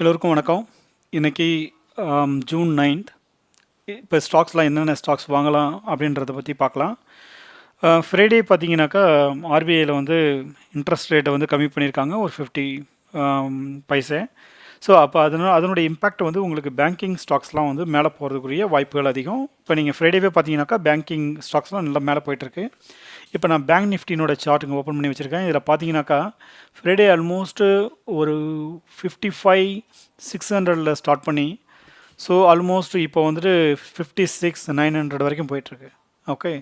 எல்லோருக்கும் வணக்கம். இன்றைக்கி ஜூன் நைன்த் இப்போ ஸ்டாக்ஸ்லாம் என்னென்ன ஸ்டாக்ஸ் வாங்கலாம் அப்படின்றத பற்றி பார்க்கலாம். ஃப்ரைடே பார்த்தீங்கன்னாக்கா ஆர்பிஐயில் வந்து இன்ட்ரெஸ்ட் ரேட்டை வந்து கம்மி பண்ணியிருக்காங்க. ஒரு ஃபிஃப்டி பைசே ஸோ அப்போ அதனால் அதனுடைய இம்பேக்ட் வந்து உங்களுக்கு பேங்கிங் ஸ்டாக்ஸ்லாம் வந்து மேலே போகிறதுக்குரிய வாய்ப்புகள் அதிகம். இப்போ நீங்கள் ஃப்ரைடேவே பார்த்தீங்கன்னாக்கா பேங்கிங் ஸ்டாக்ஸ்லாம் நல்லா மேலே போயிட்டுருக்கு. இப்போ நான் பேங்க் நிஃப்டினோட சார்ட்டுங்க ஓப்பன் பண்ணி வச்சுருக்கேன். இதில் பார்த்தீங்கன்னாக்கா ஃப்ரைடே ஆல்மோஸ்ட்டு ஒரு ஃபிஃப்டி ஃபைவ் சிக்ஸ் ஹண்ட்ரடில் ஸ்டார்ட் பண்ணி ஸோ ஆல்மோஸ்ட் இப்போ வந்துட்டு ஃபிஃப்டி சிக்ஸ் நைன் ஹண்ட்ரட் வரைக்கும் போயிட்டுருக்கு. ஓகே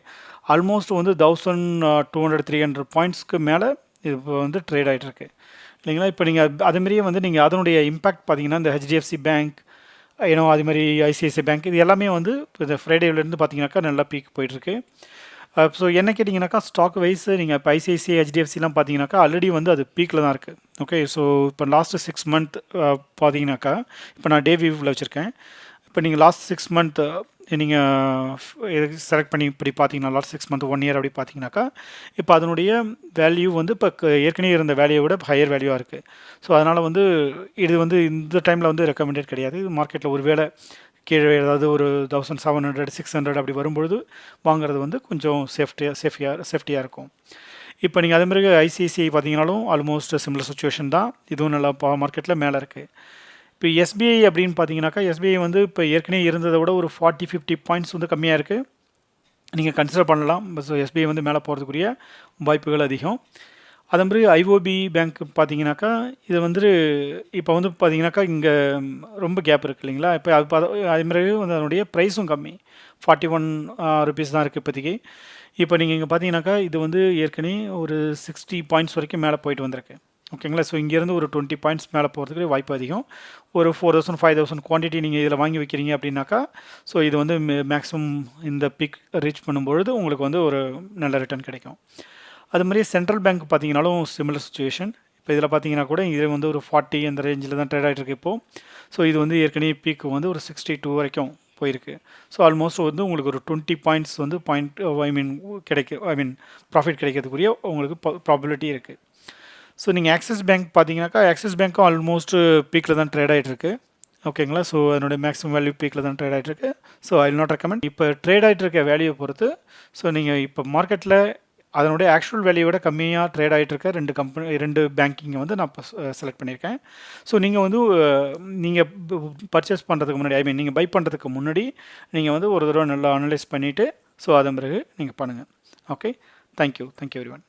ஆல்மோஸ்ட் வந்து thousand two hundred three hundred பாயிண்ட்ஸ்க்கு மேலே இப்போ வந்து ட்ரேட் ஆகிட்டுருக்கு இல்லைங்களா? இப்போ நீங்கள் அதுமாரியே வந்து நீங்கள் அதனுடைய இம்பேக்ட் பார்த்தீங்கன்னா இந்த ஹெச்டிஎஃப்சி பேங்க் ஏன்னோ அது மாதிரி ஐசிஐசிஐ பேங்க் இது எல்லாமே வந்து இப்போ இந்த ஃப்ரைடேலேருந்து பார்த்தீங்கன்னாக்கா நல்லா பீக் போயிட்டுருக்கு. Uh, ஸோ என்ன கேட்டிங்கனாக்கா ஸ்டாக் வைஸ் நீங்கள் இப்போ ஐசிஐசிஐ ஹெச்டிஎஃப்சிலாம் பார்த்தீங்கன்னாக்கா ஆல்ரெடி வந்து அது பீக்கில் தான் இருக்குது ஓகே ஸோ இப்போ லாஸ்ட்டு சிக்ஸ் மந்த் uh, பார்த்தீங்கன்னாக்கா இப்போ நான் டே வியூவில் வச்சுருக்கேன். இப்போ நீங்கள் லாஸ்ட் சிக்ஸ் மந்த் நீங்கள் செலக்ட் uh, பண்ணி இப்படி பார்த்தீங்கன்னா last six month one year அப்படி பார்த்தீங்கன்னாக்கா இப்போ அதனுடைய வேல்யூ வந்து இப்போ ஏற்கனவே இருந்த வேல்யூவை விட ஹையர் வேல்யூவாக இருக்குது ஸோ அதனால் வந்து இது வந்து இந்த டைமில் வந்து ரெக்கமெண்டட் கிடையாது. மார்க்கெட்டில் ஒரு வேளை கீழே ஏதாவது ஒரு thousand seven hundred six hundred அப்படி வரும்பொழுது வாங்குறது வந்து கொஞ்சம் சேஃப்டியாக சேஃப்டியாக சேஃப்டியாக இருக்கும். இப்போ நீங்கள் அதே மாதிரி ஐசிஐசிஐ பார்த்தீங்கனாலும் ஆல்மோஸ்ட் சிம்லர் சுச்சுவேஷன் தான். இதுவும் நல்லா மார்க்கெட்டில் மேலே இருக்குது இப்போ எஸ்பிஐ அப்படின்னு பார்த்தீங்கன்னாக்கா எஸ்பிஐ வந்து இப்போ ஏற்கனவே இருந்ததை விட ஒரு ஃபார்ட்டி ஃபிஃப்டி பாயிண்ட்ஸ் வந்து கம்மியாக இருக்குது நீங்கள் கன்சிடர் பண்ணலாம். ஸோ எஸ்பிஐ வந்து மேலே போகிறதுக்குரிய வாய்ப்புகள் அதிகம். அதே மாதிரி ஐஓபி பேங்க் பார்த்தீங்கன்னாக்கா இது வந்து இப்போ வந்து பார்த்தீங்கன்னாக்கா இங்கே ரொம்ப கேப் இருக்குது இல்லைங்களா? இப்போ அது பார்த்த அதே மாதிரி வந்து அதனுடைய ப்ரைஸும் கம்மி. ஃபார்ட்டி ஒன் ருபீஸ் தான் இருக்குது இப்போதைக்கு. இப்போ நீங்கள் இங்கே பார்த்தீங்கன்னாக்கா இது வந்து ஏற்கனவே ஒரு சிக்ஸ்டி பாயிண்ட்ஸ் வரைக்கும் மேலே போயிட்டு வந்திருக்கு. ஓகேங்களா? ஸோ இங்கேருந்து ஒரு டுவெண்ட்டி பாயிண்ட்ஸ் மேலே போகிறதுக்கு வாய்ப்பு அதிகம். ஒரு four thousand five thousand quantity நீங்கள் இதில் வாங்கி வைக்கிறீங்க அப்படின்னாக்கா ஸோ இது வந்து மேக்ஸிமம் இந்த பிக் ரீச் பண்ணும்பொழுது உங்களுக்கு வந்து ஒரு நல்ல ரிட்டர்ன் கிடைக்கும். அது மாதிரி சென்ட்ரல் பேங்க் பார்த்தீங்கனாலும் சிமிலர் சுச்சுவேஷன் இப்போ இதில் பார்த்தீங்கன்னா கூட இது வந்து ஒரு ஃபார்ட்டி அந்த ரேஞ்சில் தான் ட்ரேட் ஆகிட்டு இருக்கு இப்போது ஸோ இது வந்து ஏற்கனவே பீக் வந்து ஒரு சிக்ஸ்டி டூ வரைக்கும் போயிருக்கு. ஸோ ஆல்மோஸ்ட் வந்து உங்களுக்கு ஒரு டுவெண்ட்டி பாயிண்ட்ஸ் வந்து பாயிண்ட் ஐ மீன் கிடைக்க ஐ மீன் ப்ராஃபிட் கிடைக்கிறதுக்குரிய உங்களுக்கு ப்ராபிலிட்டி இருக்குது ஸோ நீங்கள் ஆக்சிஸ் பேங்க் பார்த்தீங்கன்னாக்கா ஆக்சிஸ் பேங்க்கும் ஆல்மோஸ்ட் பீக்கில் தான் ட்ரேட் ஆகிட்டு இருக்கு ஓகேங்களா ஸோ அதனுடைய மேக்ஸிமம் வேல்யூ பீக்கில் தான் ட்ரேட் ஆகிட்டு இருக்கு ஸோ ஐ நாட் ரெக்கமெண்ட் இப்போ ட்ரேட் ஆகிட்டு இருக்க வேல்யூவை பொறுத்து ஸோ நீங்கள் இப்போ மார்க்கெட்டில் அதனுடைய ஆக்சுவல் வேல்யூவோட கம்மியாக ட்ரேட் ஆகிட்டு இருக்க ரெண்டு கம்பெனி ரெண்டு பேங்கிங்கை வந்து நான் செலக்ட் பண்ணியிருக்கேன். ஸோ நீங்கள் வந்து நீங்கள் பர்ச்சேஸ் பண்ணுறதுக்கு முன்னாடி ஐ மீன் நீங்கள் பை பண்ணுறதுக்கு முன்னாடி நீங்கள் வந்து ஒரு தடவை நல்லா அனலைஸ் பண்ணிவிட்டு ஸோ அதன் பிறகு நீங்கள் பண்ணுங்கள் okay thank you thank you everyone